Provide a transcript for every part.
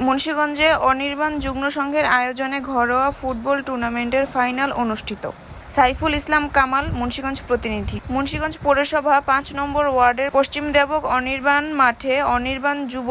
মুন্সীগঞ্জে অনির্বাণ যুগ্ম সংঘের আয়োজনে ঘরোয়া ফুটবল টুর্নামেন্টের ফাইনাল অনুষ্ঠিত। সাইফুল ইসলাম কামাল, মুন্সীগঞ্জ প্রতিনিধি। মুন্সীগঞ্জ পৌরসভা পাঁচ নম্বর ওয়ার্ডের পশ্চিম দেবক অনির্বাণ মাঠে অনির্বাণ যুব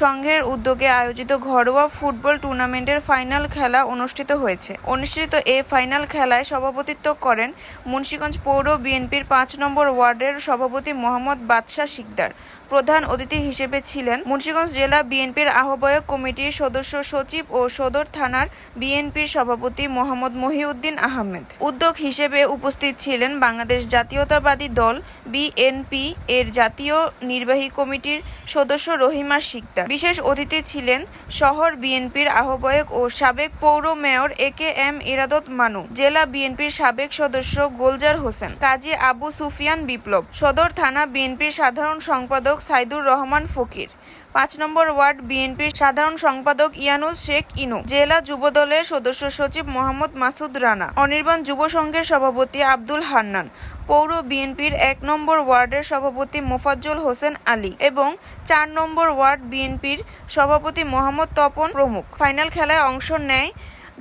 সংঘের উদ্যোগে আয়োজিত ঘরোয়া ফুটবল টুর্নামেন্টের ফাইনাল খেলা অনুষ্ঠিত হয়েছে। অনুষ্ঠিত এ ফাইনাল খেলায় সভাপতিত্ব করেন মুন্সীগঞ্জ পৌর বিএনপির পাঁচ নম্বর ওয়ার্ডের সভাপতি মোহাম্মদ বাদশাহ শিকদার। প্রধান অতিথি হিসেবে ছিলেন মুন্সিগঞ্জ জেলা বিএনপির আহ্বায়ক কমিটির সদস্য সচিব ও সদর থানার বিএনপির সভাপতি মোহাম্মদ মহিউদ্দিন আহমেদ। উদ্যোগ হিসেবে উপস্থিত ছিলেন বাংলাদেশ জাতীয়তাবাদী দল বিএনপি এর জাতীয় নির্বাহী কমিটির সদস্য রহিমা শিকদার। বিশেষ অতিথি ছিলেন শহর বিএনপির আহ্বায়ক ও সাবেক পৌর মেয়র এ কে এম ইরাদত মানু, জেলা বিএনপির সাবেক সদস্য গোলজার হোসেন, কাজী আবু সুফিয়ান বিপ্লব, সদর থানা বিএনপির সাধারণ সম্পাদক সাইদুর রহমান ফকির। পাঁচ নম্বর ওয়ার্ড বিএনপির সাধারণ সম্পাদক ইয়ানুস শেখ ইনু। জেলা যুবদলের সদস্য সচিব মোহাম্মদ মাসুদ রানা। অনির্বাণ যুব সংঘের সভাপতি আব্দুল হান্নান। পৌর বিএনপির এক নম্বর ওয়ার্ডের সভাপতি মোফাজ্জল হোসেন আলী এবং চার নম্বর ওয়ার্ড বিএনপির সভাপতি মোহাম্মদ তপন প্রমুখ। ফাইনাল খেলায় অংশ নেয়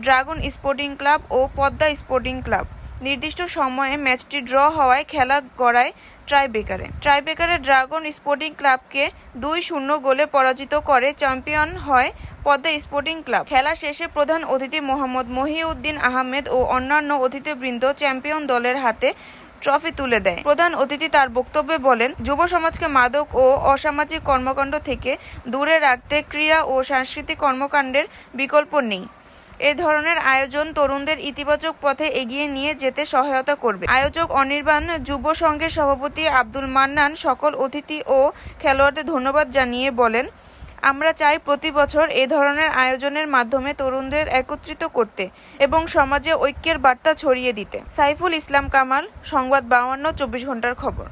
ড্রাগন স্পোর্টিং ক্লাব ও পদ্মা স্পোর্টিং ক্লাব। নির্দিষ্ট সময়ে ম্যাচটি ড্র হওয়ায় খেলা গড়ায় ট্রাইবেকারে ট্রাইবেকারে ড্রাগন স্পোর্টিং ক্লাবকে দুই শূন্য গোলে পরাজিত করে চ্যাম্পিয়ন হয় পদ্মা স্পোর্টিং ক্লাব। খেলা শেষে প্রধান অতিথি মোহাম্মদ মহিউদ্দিন আহমেদ ও অন্যান্য অতিথিবৃন্দ চ্যাম্পিয়ন দলের হাতে ট্রফি তুলে দেয়। প্রধান অতিথি তার বক্তব্যে বলেন, যুব সমাজকে মাদক ও অসামাজিক কর্মকাণ্ড থেকে দূরে রাখতে ক্রীড়া ও সাংস্কৃতিক কর্মকাণ্ডের বিকল্প নেই। এ ধরনের আয়োজন তরুণদের ইতিবাচক পথে এগিয়ে নিয়ে যেতে সহায়তা করবে। আয়োজক অনির্বাণ যুব সংঘের সভাপতি আব্দুল মান্নান সকল অতিথি ও খেলোয়াড়দের ধন্যবাদ জানিয়ে বলেন, আমরা চাই প্রতি বছর এ ধরনের আয়োজনের মাধ্যমে তরুণদের একত্রিত করতে এবং সমাজে ঐক্যের বার্তা ছড়িয়ে দিতে। সাইফুল ইসলাম কামাল, সংবাদ বাউান্ন, চব্বিশ ঘণ্টার খবর।